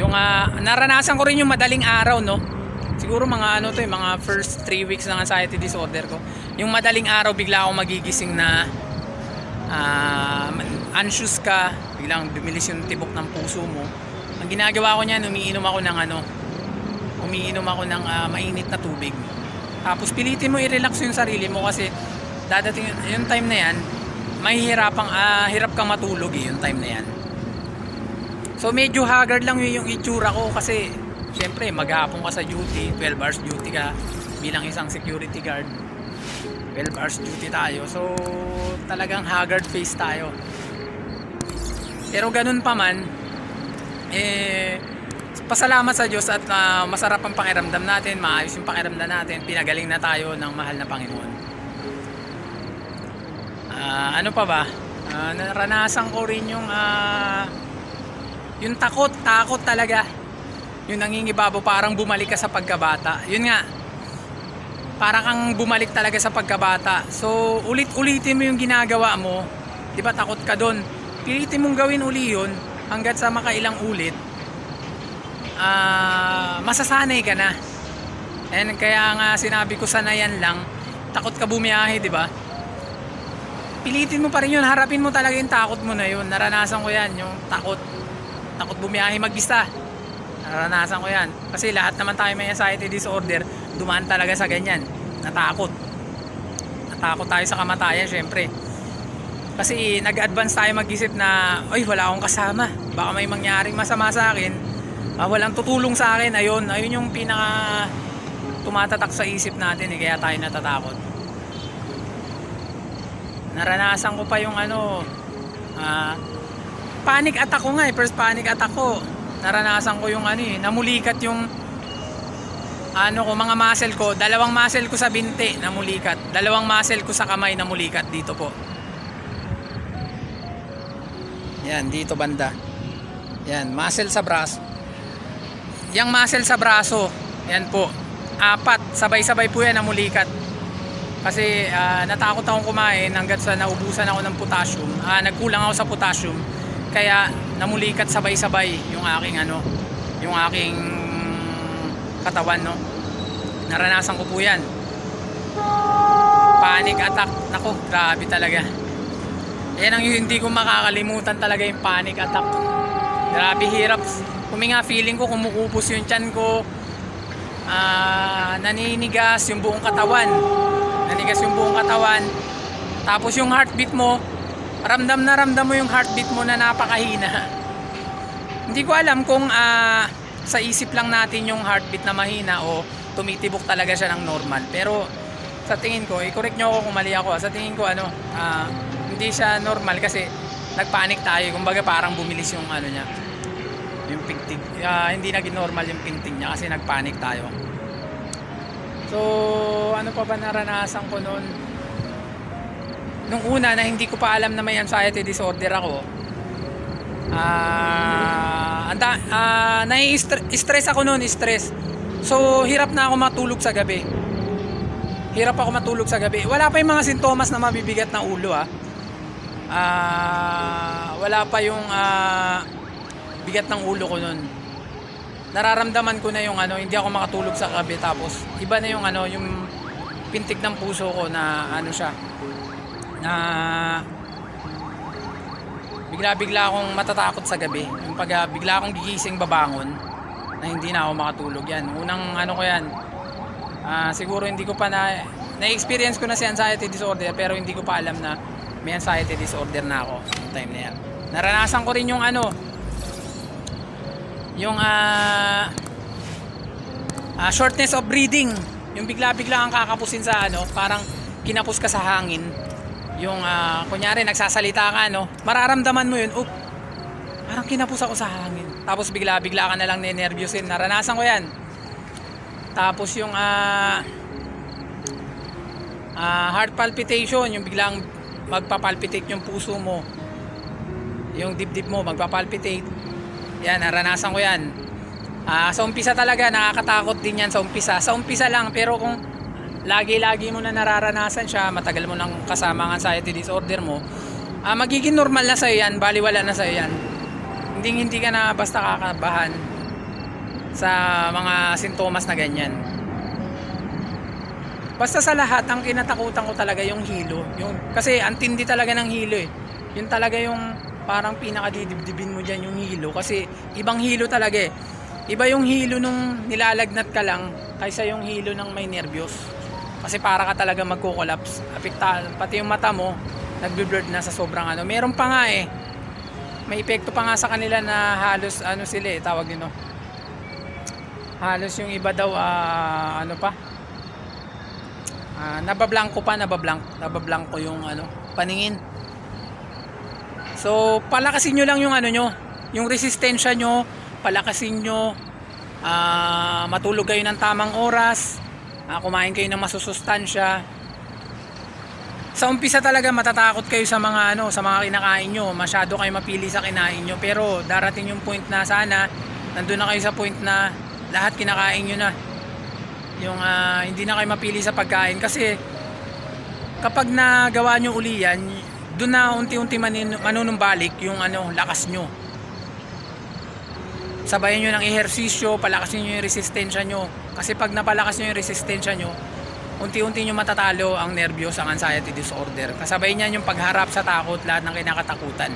Yung ah, naranasan ko rin yung madaling araw, no? Siguro mga ano to, yung mga first 3 weeks ng anxiety disorder ko. Yung madaling araw, bigla akong magigising na ah, anxious ka, biglang bibilis yung tibok ng puso mo. Ang ginagawa ko niyan, umiinom ako ng ano, umiinom ako ng ah, mainit na tubig. Tapos pilitin mo i-relax yung sarili mo kasi dadating yung time na yan, mahihirapang ah, hirap kang matulog eh, yung time na yan. So medyo haggard lang yun yung itsura ko kasi syempre maghapon ka sa duty, 12 hours duty ka bilang isang security guard. 12 hours duty tayo. So talagang haggard face tayo. Pero ganun pa man, eh pasalamat sa Diyos at ah, masarap ang pakiramdam natin, maayos yung pakiramdam natin, pinagaling na tayo ng mahal na Panginoon. Ah, ano pa ba? Ah, naranasan ko rin yung ah, yung takot, takot talaga. Yung nangingibabo parang bumalik ka sa pagkabata. Yun nga. Para kang bumalik talaga sa pagkabata. So, ulit-ulitin mo yung ginagawa mo. 'Di ba takot ka doon? Pilitin mong gawin uli yun hanggat sa makailang ulit. Ah, masasanay ka na. And kaya nga sinabi ko sanayan lang, takot ka bumiyahe, 'di ba? Pilitin mo pa rin yun, harapin mo talaga yung takot mo na yun. Naranasan ko yan, yung takot takot bumiyahe mag-isa. Naranasan ko yan. Kasi lahat naman tayo may anxiety disorder, dumaan talaga sa ganyan. Natakot. Natakot tayo sa kamatayan, syempre. Kasi nag-advance tayo mag-isip na, ay wala akong kasama. Baka may mangyaring masama sa akin. Ah, walang tutulong sa akin. Ayun, ayun yung pinaka tumatatak sa isip natin eh, kaya tayo natatakot. Naranasan ko pa yung ano, ah, panic attack ko nga eh. First panic attack ko. Naranasan ko yung ano eh. Namulikat yung ano ko, mga muscle ko. Dalawang muscle ko sa binte namulikat. Dalawang muscle ko sa kamay namulikat dito po. Yan, dito banda. Yan, muscle sa braso. Yang muscle sa braso, yan po. Apat, sabay-sabay po yan namulikat. Kasi ah, natakot akong kumain hanggat sa naubusan ako ng potassium. Ah, nagkulang ako sa potassium. Kaya namulikat sabay-sabay yung aking ano, yung aking katawan, no. Naranasan ko po 'yan. Panic attack. Nako, grabe talaga. Yan ang hindi ko makakalimutan talaga yung panic attack. Grabe hirap. Huminga feeling ko kumukupos yung tiyan ko. Ah, naninigas yung buong katawan. Nanigas yung buong katawan. Tapos yung heartbeat mo, ramdam na ramdam mo yung heartbeat mo na napakahina. Hindi ko alam kung ah, sa isip lang natin yung heartbeat na mahina o tumitibok talaga siya ng normal. Pero sa tingin ko, i-correct nyo ako kung mali ako. Sa tingin ko, ano, ah, hindi siya normal kasi nagpanik tayo. Kumbaga parang bumilis yung ano niya. Yung pintig. ah, hindi naging normal yung pintig niya kasi nagpanik tayo. So, ano pa ba naranasan ko noon? Nung una na hindi ko pa alam na may anxiety disorder ako, ah, anda, ah, nai-stress ako noon, stress. So, hirap na ako matulog sa gabi. Hirap ako matulog sa gabi. Wala pa yung mga sintomas na mabibigat ng ulo ah. Ah, wala pa yung ah, bigat ng ulo ko noon. Nararamdaman ko na yung ano, hindi ako makatulog sa gabi tapos iba na yung ano, yung pintig ng puso ko na ano siya na bigla-bigla akong matatakot sa gabi. Yung pag ah, bigla akong gigising babangon na hindi na ako makatulog yan. Unang ano ko yan, ah, siguro hindi ko pa na na-experience ko na si anxiety disorder pero hindi ko pa alam na may anxiety disorder na ako yung time na yan. Naranasan ko rin yung ano, yung ah ah, shortness of breathing. Yung bigla-bigla ang kakapusin sa ano, parang kinapos ka sa hangin. Yung ah, kunyari nagsasalita ka no, mararamdaman mo yun, oh, parang kinapos ako sa hangin. Tapos bigla-bigla ka na lang ninervyusin. Naranasan ko 'yan. Tapos yung ah ah, heart palpitation, yung biglang magpapalpitate yung puso mo. Yung dibdib mo magpapalpitate. Yan, naranasan ko 'yan. Ah, sa umpisa talaga nakakatakot din 'yan sa umpisa. Sa umpisa lang pero kung lagi-lagi mo na nararanasan siya, matagal mo nang kasama ang anxiety disorder mo, ah, magiging normal na sa'yo yan, baliwala na sa'yo yan. Hindi, hindi ka na basta kakabahan. sa mga sintomas na ganyan. Basta sa lahat, ang kinatakutan ko talaga yung hilo. Yung, kasi ang tindi talaga ng hilo eh. Yun talaga yung parang pinakadidibdibin mo dyan yung hilo. Kasi ibang hilo talaga eh. Iba yung hilo nung nilalagnat ka lang kaysa yung hilo ng may nervyos. Kasi para ka talaga magko-collapse. Apekta, pati yung mata mo, nagbe-blurred na sa sobrang ano. Meron pa nga eh. May epekto pa nga sa kanila na halos ano sila eh, tawag nito. Halos yung iba daw ah, ano pa, Ah, nabablanko pa, nabablank, nabablanko yung ano, paningin. So, palakasin nyo lang yung ano nyo, yung resistensya nyo, palakasin nyo, ah, matulog kayo ng tamang oras, ah, kumain kayo ng masusustansya. Sa umpisa talaga matatakot kayo sa mga ano, sa mga kinakain nyo, masyado kayo mapili sa kinain nyo, pero darating yung point na sana, nandun na kayo sa point na lahat kinakain nyo na. Yung ah, hindi na kayo mapili sa pagkain. Kasi kapag nagawa nyo uli yan doon na unti-unti manin, manunumbalik yung ano, lakas nyo sabayan nyo ng ehersisyo palakasin nyo yung resistensya nyo kasi pag napalakas nyo yung resistensya nyo unti-unti nyo matatalo ang nervyos ang anxiety disorder kasabay niyan yung pagharap sa takot lahat ng kinakatakutan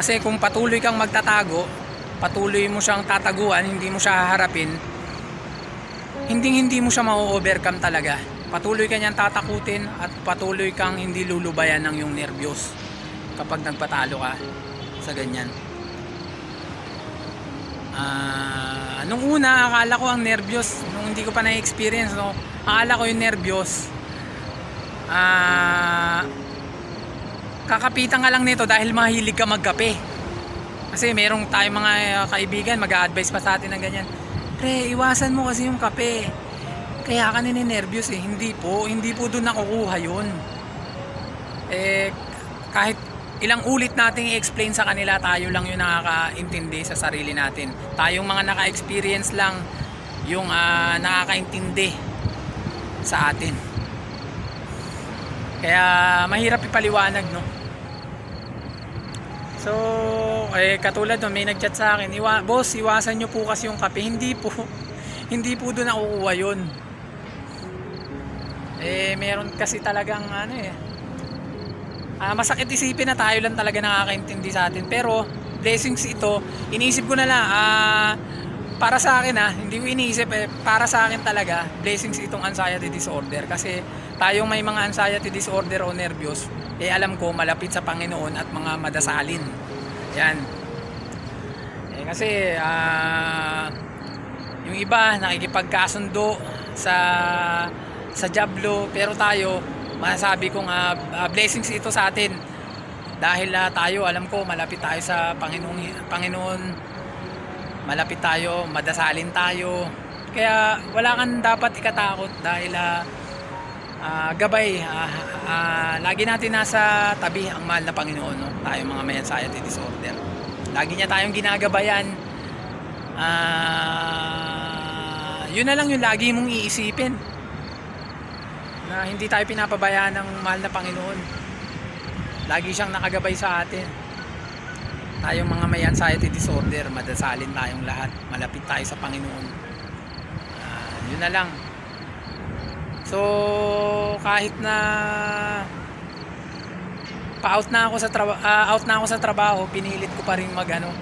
kasi kung patuloy kang magtatago patuloy mo siyang tataguan hindi mo siya haharapin hindi hindi mo siya ma-overcome talaga. Patuloy ka niyang tatakutin at patuloy kang hindi lulubayan ng yung nervyos kapag nagpatalo ka sa ganyan. Ah, nung una akala ko ang nervyos, nung hindi ko pa na-experience, no, akala ko yung nervyos. Ah, kakapitan ka lang nito dahil mahilig ka magkape. Kasi merong tayong mga uh, kaibigan mag-a-advise pa sa atin ng ganyan. Pre, iwasan mo kasi yung kape. Kaya ka nininervyos eh. Hindi po. Hindi po doon nakukuha yun. Eh, kahit ilang ulit nating i-explain sa kanila, tayo lang yung nakakaintindi sa sarili natin. Tayong mga naka-experience lang yung ah, nakakaintindi sa atin. Kaya mahirap ipaliwanag, no? So, eh, katulad no, may nagchat sa akin, Iwa, boss, iwasan nyo po kasi yung kape. Hindi po. Hindi po doon nakukuha yun. Eh, meron kasi talagang ano eh. Ah, masakit isipin na tayo lang talaga nakakaintindi sa atin. Pero, blessings ito. Iniisip ko na lang, ah, para sa akin ah, hindi ko iniisip eh, para sa akin talaga, blessings itong anxiety disorder. Kasi tayong may mga anxiety disorder o nervyos, eh alam ko malapit sa Panginoon at mga madasalin. Yan. Eh kasi ah yung iba nakikipagkasundo sa sa Diablo pero tayo masasabi kong ah, blessings ito sa atin. Dahil ah, tayo alam ko malapit tayo sa Panginoon Panginoon. Malapit tayo madasalin tayo. Kaya wala kang dapat ikatakot dahil ah, ah, gabay ah, ah, lagi natin nasa tabi ang mahal na Panginoon no? tayo mga may anxiety disorder. Lagi niya tayong ginagabayan. Ah, yun na lang yung lagi mong iisipin na hindi tayo pinapabayaan ng mahal na Panginoon. Lagi siyang nakagabay sa atin. Tayong mga may anxiety disorder madasalin tayong lahat. Malapit tayo sa Panginoon. Ah, yun na lang. So, kahit na pa-out na ako sa trabaho, out na ako sa trabaho, pinilit ko pa rin magano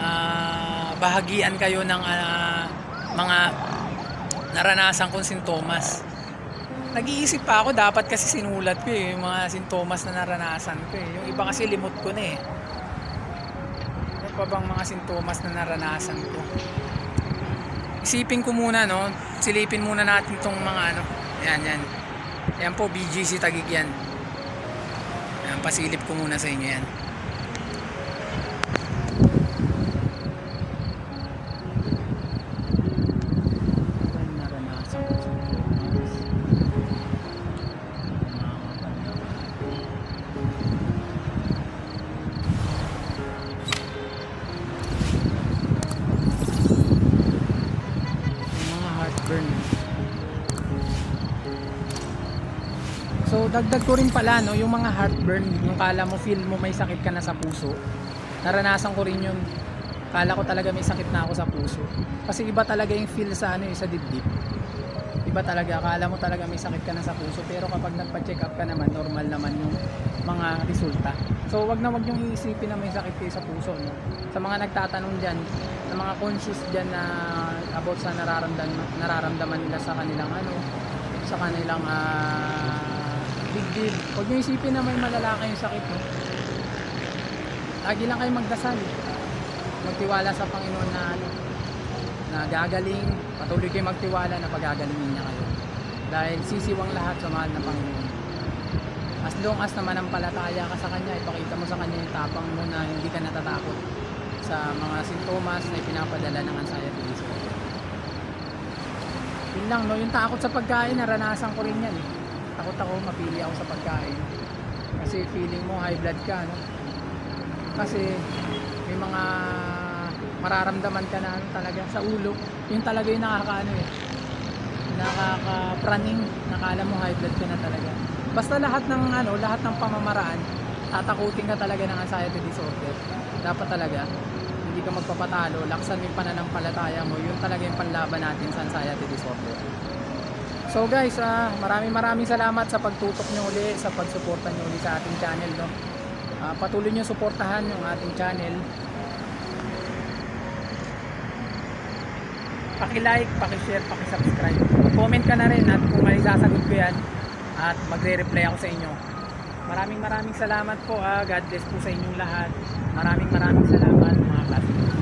ah, bahagian kayo ng ah, mga naranasan kong sintomas. Nag-iisip pa ako, dapat kasi sinulat ko eh, yung mga sintomas na naranasan ko eh. Yung iba kasi limot ko na eh. Ano pa bang mga sintomas na naranasan ko? Isipin ko muna, no? Silipin muna natin tong mga ano. Yan, yan. Yan po, BGC Tagig yan. Yan, pasilip ko muna sa inyo yan. Dagdag ko rin pala no, yung mga heartburn, yung kala mo feel mo may sakit ka na sa puso. Naranasan ko rin yun. Kala ko talaga may sakit na ako sa puso. Kasi iba talaga yung feel sa ano, eh, sa dibdib. Iba talaga, akala mo talaga may sakit ka na sa puso. Pero kapag nagpa-check up ka naman, normal naman yung mga resulta. So wag na wag yung iisipin na may sakit kayo sa puso. No? Sa mga nagtatanong dyan, sa mga conscious dyan na about sa nararamdaman, nararamdaman nila sa kanilang ano, sa kanilang ah, dibdib. Huwag nyo isipin na may malala kayong sakit. No? Lagi lang kayo magdasal. Magtiwala sa Panginoon na ano, na gagaling, patuloy kayo magtiwala na pagagalingin niya kayo. Dahil sisiwang lahat sa mahal na Panginoon. As long as naman ang palataya ka sa Kanya, ipakita mo sa Kanya yung tapang mo na hindi ka natatakot sa mga sintomas na ipinapadala ng anxiety disorder. Yun lang, no? Yung takot sa pagkain, naranasan ko rin yan. Eh. Takot ako, mapili ako sa pagkain. Kasi feeling mo high blood ka, no? Kasi may mga mararamdaman ka na ano talaga sa ulo. Yun talaga yung nakakaano eh. Nakakapraning. Nakala mo high blood ka na talaga. Basta lahat ng ano, lahat ng pamamaraan, tatakutin ka talaga ng anxiety disorder. Dapat talaga hindi ka magpapatalo, laksan mo yung pananampalataya mo, yun talaga yung panlaban natin sa anxiety disorder. So guys, ah, maraming maraming salamat sa pagtutok nyo uli, sa pagsuporta nyo uli sa ating channel. No? Ah, patuloy nyo suportahan yung ating channel. Paki-like, paki-share, paki-subscribe. Comment ka na rin at kung may sasagot ko yan at magre-reply ako sa inyo. Maraming maraming salamat po. Ah. God bless po sa inyong lahat. Maraming maraming salamat mga classmates.